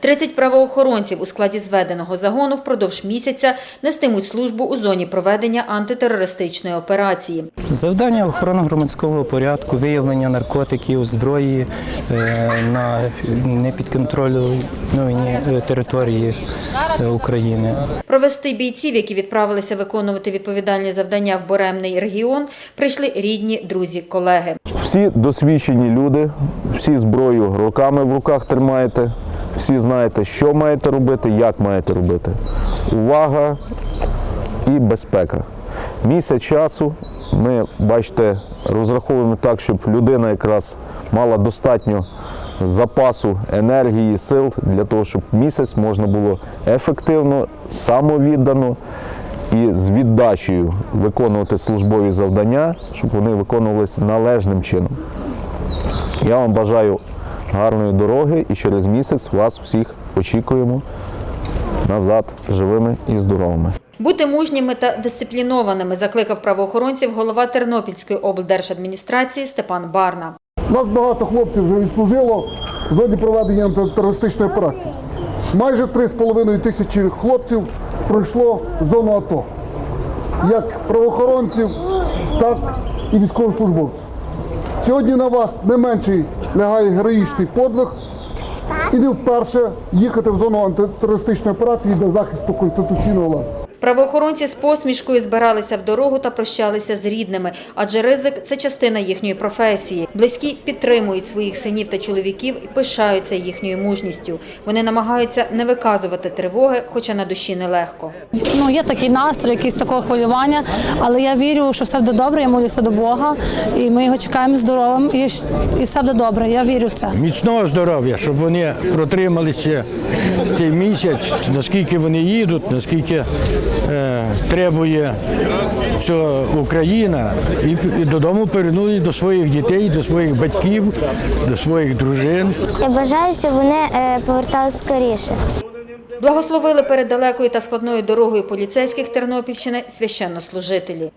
30 правоохоронців у складі зведеного загону впродовж місяця нестимуть службу у зоні проведення антитерористичної операції. Завдання охорони громадського порядку, виявлення наркотиків, зброї е, на непідконтрольній е, території е, України. Провести бійців, які відправилися виконувати відповідальні завдання в Боремний регіон, прийшли рідні, друзі, колеги. Всі досвідчені люди, всі зброю руками в руках тримаєте, всі знаєте, що маєте робити, як маєте робити. Увага і безпека. Місяць часу ми, бачите, розраховуємо так, щоб людина якраз мала достатньо запасу енергії, сил для того, щоб місяць можна було ефективно, самовіддано і з віддачею виконувати службові завдання, щоб вони виконувалися належним чином. Я вам бажаю гарної дороги і через місяць вас всіх очікуємо назад живими і здоровими. Бути мужніми та дисциплінованими закликав правоохоронців голова Тернопільської облдержадміністрації Степан Барна. У нас багато хлопців вже відслужило в зоні проведення антитерористичної операції. Майже 3,5 тисячі хлопців пройшло зону АТО, як правоохоронців, так і військовослужбовців. Сьогодні на вас не менший лягає героїчний подвиг і не вперше їхати в зону антитерористичної операції для захисту конституційного ладу. Правоохоронці з посмішкою збиралися в дорогу та прощалися з рідними, адже ризик це частина їхньої професії. Близькі підтримують своїх синів та чоловіків і пишаються їхньою мужністю. Вони намагаються не виказувати тривоги, хоча на душі нелегко. Ну, є такий настрій, якийсь такого хвилювання, але я вірю, що все буде добре, я молюся до Бога, і ми його чекаємо здоровим, і, і все буде добре. Я вірю в це. міцного здоров'я, щоб вони протрималися цей місяць, наскільки вони їдуть, наскільки требує цього Україна, і, додому повернули до своїх дітей, до своїх батьків, до своїх дружин. Я бажаю, щоб вони е, повертались скоріше. Благословили перед далекою та складною дорогою поліцейських Тернопільщини священнослужителі.